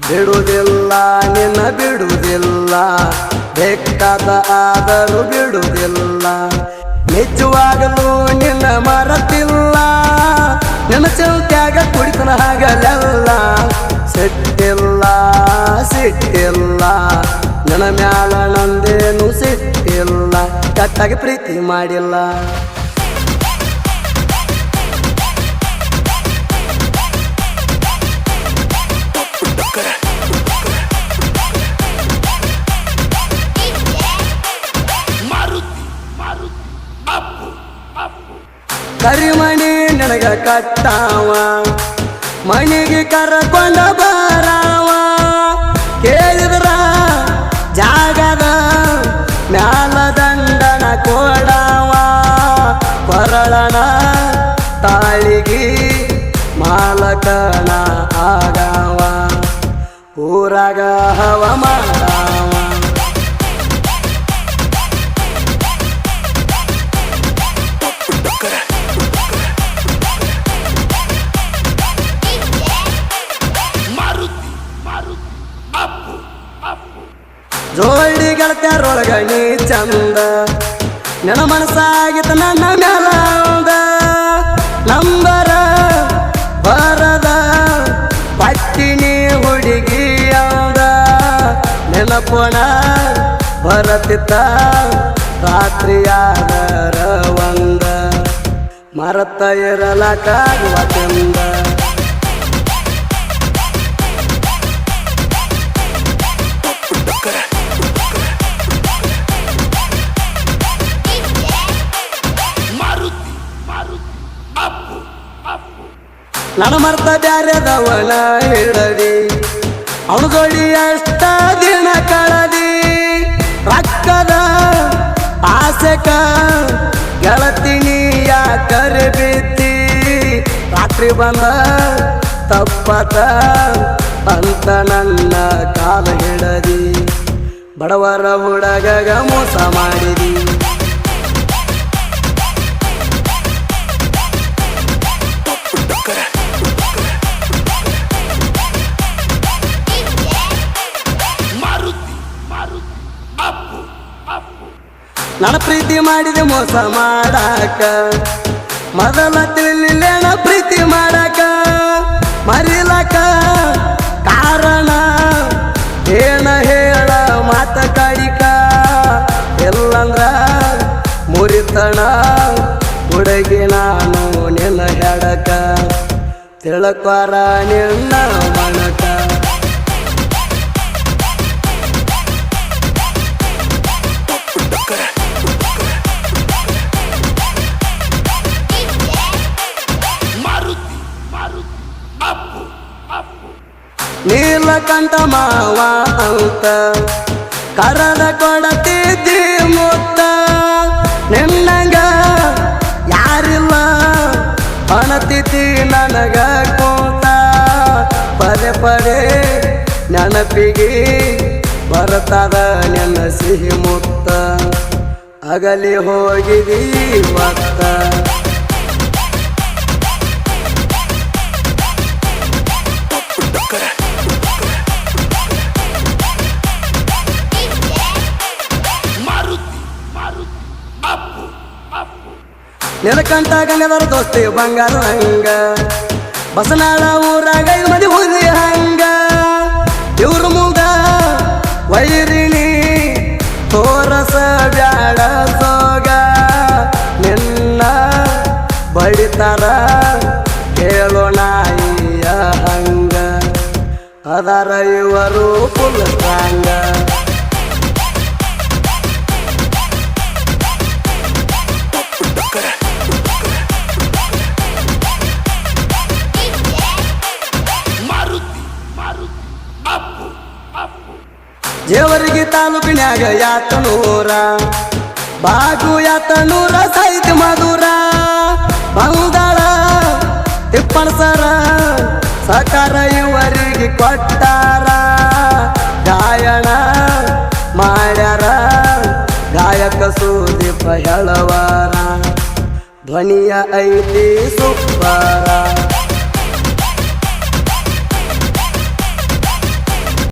ಬಿಡುವುದಿಲ್ಲ, ನಿನ್ನ ಬಿಡುವುದಿಲ್ಲ. ಬೇಕಾದ ಆದರೂ ಬಿಡುವುದಿಲ್ಲ. ನಿಜವಾಗಲು ನಿನ್ನ ಮರತಿಲ್ಲ. ನಿನ್ನ ಚೌತ್ಯಾಗ ಕುಡಿತನ ಹಾಗಲೆಲ್ಲ. ಸಿಟ್ಟಿಲ್ಲ ಸಿಟ್ಟಿಲ್ಲ. ನನ್ನ ಮ್ಯಾಲ ನಂದೇನು ಸಿಟ್ಟಿಲ್ಲ. ಕಟ್ಟಾಗಿ ಪ್ರೀತಿ ಮಾಡಿಲ್ಲ. ಕರಿಮಣಿ ನನಗ ಕಟ್ಟಾವ. ಮನೆಗೆ ಕರ್ಕೊಂಡ ಬಾರಾವ. ಕೇಳಿದ್ರ ಜಾಗದ ಮ್ಯಾಲ ದಂಡನ ಕೊಡಾವ. ಕೊರಳನ ತಾಳಿಗೆ ಮಾಲಕನ ಆಗಾವ. ಊರಾಗ ಹವ ಮಾಡಾವ ಜೋಡಿ ಗೆಳತ್ಯಾರೊಳಗ ನೀ ಚಂದ. ನನ್ನ ಮನಸ್ಸಾಗಿತ್ತ ನನ್ನ ಮ್ಯಾಲ ನಂಬರ ಬರದ ಪಟ್ಟಿಣಿ ಹುಡುಗಿ ಯಾವ್ದ ನೆನಪುಣ ಬರತಿತ್ತ ರಾತ್ರಿಯಾದರ ಒಂದ. ಮರತ ಇರಲಕ್ಕಾಗುವ ನನ್ನ ಮರ್ತ ಬ್ಯಾರೆದವನ ಹಿಡದಿ ಅವನು ಜೋಡಿ ಎಷ್ಟ ದಿನ ಕಳದಿ. ರಕ್ಕದ ಆಸೆಕ ಗೆಳತಿನಿ ಯಾಕರೆ ಬಿತ್ತಿ. ರಾತ್ರಿ ಬಂದ ತಪ್ಪತ ಅಂತ ನನ್ನ ಕಾಲ ಹಿಡದಿ. ಬಡವರ ಹುಡಗ ಮೋಸ ಮಾಡಿದಿ. ನನ್ನ ಪ್ರೀತಿ ಮಾಡಿದೆ ಮೋಸ ಮಾಡಾಕ. ಮೊದಲ ತಿಳಿಲಿಲ್ಲ ಪ್ರೀತಿ ಮಾಡಾಕ. ಮರಿಲಕ ಕಾರಣ. ಏನ ಹೇಳ ಮಾತ ಕಾಡಿಕ. ಎಲ್ಲಂದ್ರ ಮುರಿತಣ ಹುಡುಗಿ ನಾನು ನಿನ್ನ ಹೆಡಕ. ತಿಳಕ್ವಾರ ನಿನ್ನ ನೀಲಕಂಠ ಮಾವ ಅಂತ. ಕರದ ಕೊಡತಿದ್ದಿ ಮುತ್ತ ನಿನ್ನಂಗ ಯಾರಿಲ್ಲ. ಅಣತಿದ್ದಿ ನನಗ ಕೂತ ಪದೇ ಪದೇ ನೆನಪಿಗೆ ಬರ್ತದ ನನ್ನ ಸಿಹಿ ಮುತ್ತ. ಅಗಲಿ ಹೋಗಿದೀ ಮತ್ತ ನೆಲಕಂಠ ಗಂಗದರ ದೋಸ್ತಿ ಬಂಗಾರ ಹಂಗ. ಬಸನಾಳ ಊರಾಗ ಐದು ಮಂದಿ ಹೋದಿ ಹಂಗ. ಇವ್ರ ಮುಗ ವೈರಿಣಿ ತೋರಸ ಬ್ಯಾಡ ಸೋಗ. ನಿನ್ನ ಬಡಿತಾರ ಕೇಳೋಣ ಹಂಗ. ಅದರ ಇವರು ಫುಲ್ ಜೇವರ್ಗಿ ತಾಲೂಕಿನ್ಯಾಗ ಯಾತನೂರ ಬಾಗು ಯಾತನೂರ ಸೈತ್ ಮಧುರ. ಬಂಗಾಳ ತಿಪ್ಪಣ ಸರ ಸಕಾರ ಇವರಿಗೆ ಕೊಟ್ಟಾರ. ಗಾಯಣ ಮಾಡ್ಯಾರ, ಗಾಯಕ ಸುದೀಪ ಹೇಳವಾರ ಧ್ವನಿಯ ಐತಿ ಸುಬ್ಬರ.